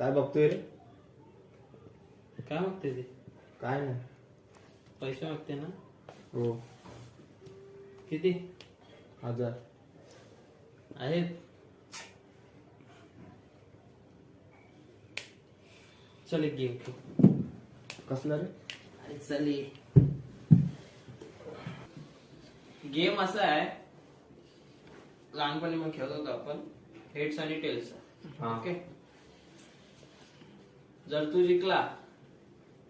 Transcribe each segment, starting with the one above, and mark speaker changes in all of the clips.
Speaker 1: काय बघतोय रे?
Speaker 2: काय मागते ते?
Speaker 1: काय नाही.
Speaker 2: पैसे मागते ना?
Speaker 1: हो.
Speaker 2: किती?
Speaker 1: हजार.
Speaker 2: आहेत. चल एक गेम खेळ
Speaker 1: कसला रे?
Speaker 2: अरे चल गेम असा आहे. लहानपणी मग खेळत होतो आपण. हेड्स आणि टेल्स
Speaker 1: हा.
Speaker 2: ओके जर तू जिंकला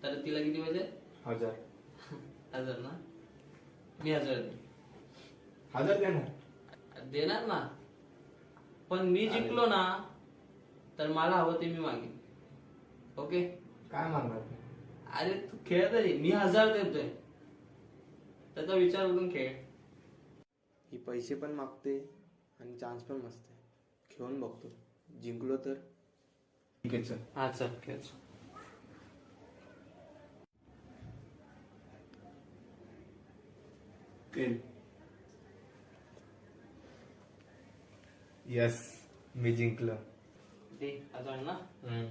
Speaker 2: तर तिला किती पाहिजे
Speaker 1: हजार.
Speaker 2: हजार ना? मी हजार दे
Speaker 1: हजार देणार?
Speaker 2: देणार ना. पण मी जिंकलो ना तर मला हवं ते मी मागेन. ओके?
Speaker 1: काय मागणार?
Speaker 2: अरे तू खेळ तरी मी हजार देतोय. त्याचा विचार करून खेळ.
Speaker 1: ही पैसे पण मागते आणि चान्स पण मस्त आहे. खेळून बघतो. जिंकलो तर ठीक आहे चल
Speaker 2: हा चल खेळ
Speaker 1: यस मी जिंकलो.
Speaker 2: दे हजार ना. हम्म,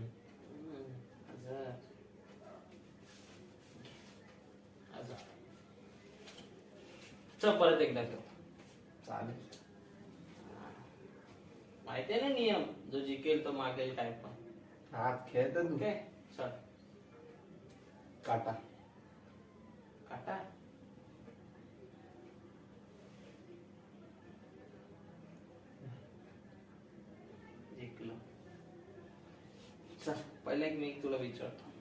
Speaker 2: चल परत एकदा खेळ
Speaker 1: चालेल.
Speaker 2: माहिती आहे ना नियम? जो जिंकेल तो मागेल काय पण.
Speaker 1: हा खेळत तू.
Speaker 2: ओके चल.
Speaker 1: काटा.
Speaker 2: काटा? जिंकलो. चल पहिला एक मी एक तुला विचारतो.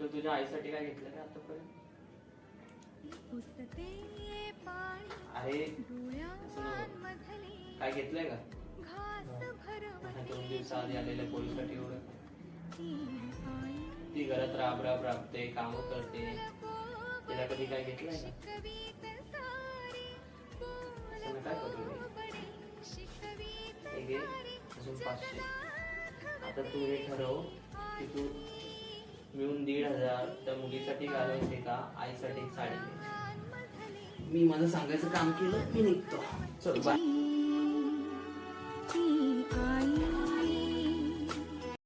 Speaker 2: तू तुझ्या आईसाठी काय घेतलं का आतापर्यंत?
Speaker 3: डोळ्यांमधले
Speaker 2: काय घेतलंय का? दोन दिवसाआधी आलेल्या पोलीसाठी एवढं.
Speaker 3: भरवती
Speaker 2: ती घरात राब राब राबते काम करते. तिला कधी काय घेतलंय का?
Speaker 3: शिकवीत सारी.
Speaker 2: असं काय करू रे?
Speaker 3: बडी शिकवीत
Speaker 2: हे घे अजून पाचशे. आता तू हे ठरव की तू मिळून दीड हजार त्या मुलीसाठी घालायचे का? आईसाठी साडी मी माझं सांगायचं काम केलं मी निघतो. चल बाय
Speaker 3: ती आई